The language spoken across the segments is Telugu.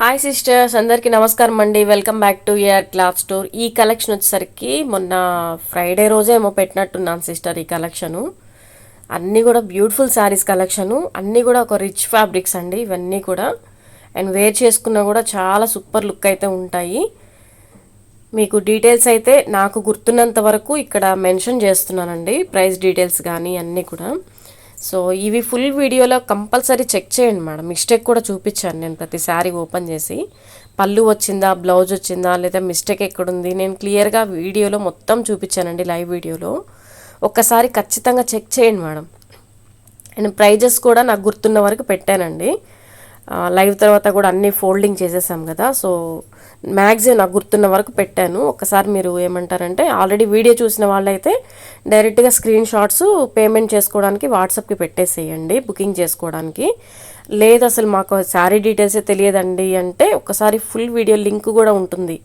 హాయ్ సిస్టర్స్ అందరికీ నమస్కారం అండి. Welcome back to year cloth store ఈ కలెక్షన్ వచ్చేసరికి మొన్న ఫ్రైడే రోజే ఏమో పెట్టినట్టున్నాను సిస్టర్ ఈ కలెక్షను అన్నీ కూడా బ్యూటిఫుల్ శారీస్ కలెక్షను అన్నీ కూడా ఒక రిచ్ ఫ్యాబ్రిక్స్ అండి ఇవన్నీ కూడా. అండ్ వేర్ చేసుకున్నా కూడా చాలా సూపర్ లుక్ అయితే ఉంటాయి. మీకు డీటెయిల్స్ అయితే నాకు గుర్తున్నంత వరకు ఇక్కడ మెన్షన్ చేస్తున్నానండి. ప్రైస్ డీటెయిల్స్ కానీ అన్నీ కూడా. సో ఇవి ఫుల్ వీడియోలో కంపల్సరీ చెక్ చేయండి మేడం. మిస్టేక్ కూడా చూపించాను నేను ప్రతిసారి ఓపెన్ చేసి. పళ్ళు వచ్చిందా బ్లౌజ్ వచ్చిందా లేదా మిస్టేక్ ఎక్కడుంది? నేను క్లియర్గా వీడియోలో మొత్తం చూపించానండి లైవ్ వీడియోలో. ఒక్కసారి ఖచ్చితంగా చెక్ చేయండి మేడం. నేను ప్రైజెస్ కూడా నాకు గుర్తున్న వరకు పెట్టానండి. లైవ్ తర్వాత కూడా అన్నీ ఫోల్డింగ్ చేసేసాం కదా సో మ్యాక్సిమం నాకు గుర్తున్న వరకు పెట్టాను. ఒకసారి మీరు ఏమంటారంటే ఆల్రెడీ వీడియో చూసిన వాళ్ళైతే డైరెక్ట్గా స్క్రీన్ షాట్స్ పేమెంట్ చేసుకోవడానికి వాట్సాప్కి పెట్టేసేయండి బుకింగ్ చేసుకోవడానికి. లేదు అసలు మాకు శారీ డీటెయిల్సే తెలియదండి అంటే ఒకసారి ఫుల్ వీడియో లింక్ కూడా ఉంటుంది.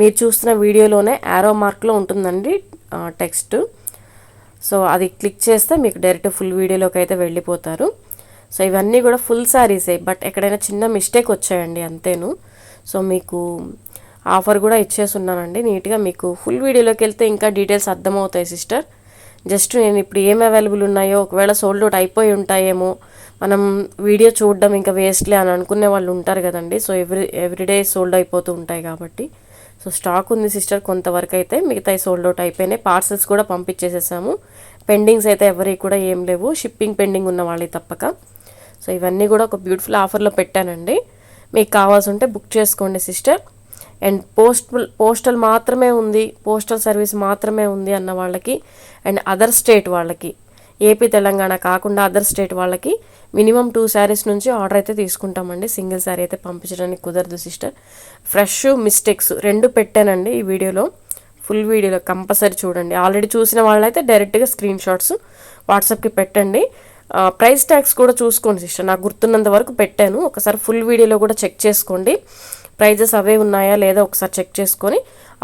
మీరు చూస్తున్న వీడియోలోనే యారో మార్క్లో ఉంటుందండి టెక్స్ట్. సో అది క్లిక్ చేస్తే మీకు డైరెక్ట్ ఫుల్ వీడియోలోకి అయితే వెళ్ళిపోతారు. సో ఇవన్నీ కూడా ఫుల్ శారీసే బట్ ఎక్కడైనా చిన్న మిస్టేక్ వచ్చాయండి అంతేను. సో మీకు ఆఫర్ కూడా ఇచ్చేసి ఉన్నానండి నీట్గా మీకు ఫుల్ వీడియోలోకి వెళ్తే ఇంకా డీటెయిల్స్ అర్థమవుతాయి సిస్టర్. జస్ట్ నేను ఇప్పుడు ఏం అవైలబుల్ ఉన్నాయో ఒకవేళ సోల్డ్ అవుట్ అయిపోయి ఉంటాయేమో మనం వీడియో చూడడం ఇంకా వేస్ట్లే అని అనుకునే వాళ్ళు ఉంటారు కదండి. సో ఎవ్రీ ఎవ్రీడే సోల్డ్ అయిపోతూ ఉంటాయి కాబట్టి. సో స్టాక్ ఉంది సిస్టర్ కొంతవరకు అయితే మిగతా సోల్డ్ అవుట్ అయిపోయినాయి. పార్సల్స్ కూడా పంపించేసేసాము. పెండింగ్స్ అయితే ఎవరికి కూడా ఏం లేవు. షిప్పింగ్ పెండింగ్ ఉన్న వాళ్ళే తప్పక. సో ఇవన్నీ కూడా ఒక బ్యూటిఫుల్ ఆఫర్లో పెట్టానండి. మీకు కావాల్సి ఉంటే బుక్ చేసుకోండి సిస్టర్ అండ్ పోస్టల్ పోస్టల్ మాత్రమే ఉంది పోస్టల్ సర్వీస్ మాత్రమే ఉంది అన్న వాళ్ళకి అండ్ అదర్ స్టేట్ వాళ్ళకి. ఏపీ తెలంగాణ కాకుండా అదర్ స్టేట్ వాళ్ళకి మినిమం టూ శారీస్ నుంచి ఆర్డర్ అయితే తీసుకుంటామండి. సింగిల్ శారీ అయితే పంపించడానికి కుదరదు సిస్టర్ ఫ్రెష్ మిస్టేక్స్ రెండు పెట్టానండి ఈ వీడియోలో. ఫుల్ వీడియోలో కంపల్సరీ చూడండి. ఆల్రెడీ చూసిన వాళ్ళైతే డైరెక్ట్గా స్క్రీన్ షాట్స్ వాట్సాప్కి పెట్టండి. ప్రైస్ ట్యాగ్స్ కూడా చూసుకోండి సిస్టర్. నాకు గుర్తున్నంత వరకు పెట్టాను. ఒకసారి ఫుల్ వీడియోలో కూడా చెక్ చేసుకోండి. ప్రైజెస్ అవే ఉన్నాయా లేదా ఒకసారి చెక్ చేసుకొని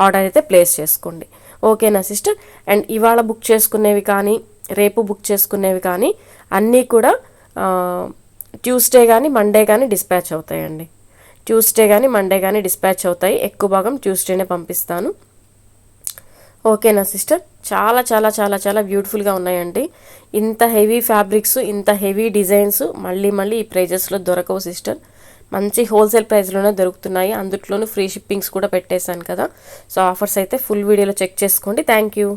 ఆర్డర్ అయితే ప్లేస్ చేసుకోండి. ఓకేనా సిస్టర్? అండ్ ఇవాళ బుక్ చేసుకునేవి కానీ రేపు బుక్ చేసుకునేవి కానీ అన్నీ కూడా ట్యూస్డే కానీ మండే కానీ డిస్పాచ్ అవుతాయండి. ట్యూస్డే కానీ మండే కానీ డిస్పాచ్ అవుతాయి. ఎక్కువ భాగం ట్యూస్డేనే పంపిస్తాను. ఓకేనా సిస్టర్. చాలా చాలా చాలా చాలా బ్యూటిఫుల్గా ఉన్నాయండి. ఇంత హెవీ ఫ్యాబ్రిక్స్ ఇంత హెవీ డిజైన్స్ మళ్ళీ మళ్ళీ ఈ ప్రైజెస్లో దొరకవు సిస్టర్. మంచి హోల్సేల్ ప్రైస్లోనే దొరుకుతున్నాయి. అందుట్లోనూ ఫ్రీ షిప్పింగ్స్ కూడా పెట్టేశాను కదా. సో ఆఫర్స్ అయితే ఫుల్ వీడియోలో చెక్ చేసుకోండి. Thank you